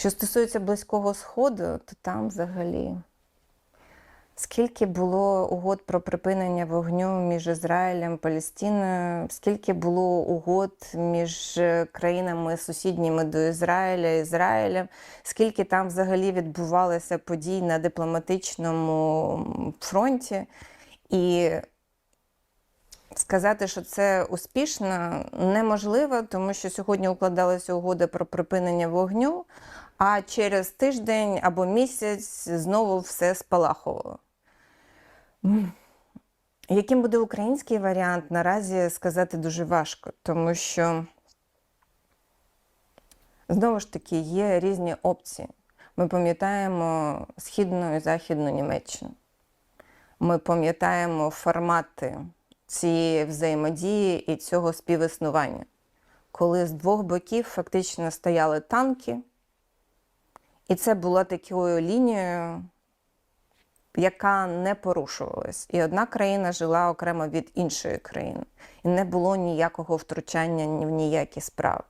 Що стосується Близького Сходу, то там взагалі. Скільки було угод про припинення вогню між Ізраїлем і Палестиною, скільки було угод між е, країнами сусідніми до Ізраїля і Ізраїлем, скільки там взагалі відбувалося подій на дипломатичному фронті. І сказати, що це успішно, неможливо, тому що сьогодні укладалася угода про припинення вогню, а через тиждень або місяць знову все спалахувало. Яким буде український варіант, наразі сказати дуже важко, тому що знову ж таки є різні опції. Ми пам'ятаємо східну і західну Німеччину. Ми пам'ятаємо формати цієї взаємодії і цього співіснування, коли з двох боків фактично стояли танки, і це була такою лінією, яка не порушувалась. І одна країна жила окремо від іншої країни. І не було ніякого втручання ні в ніякі справи.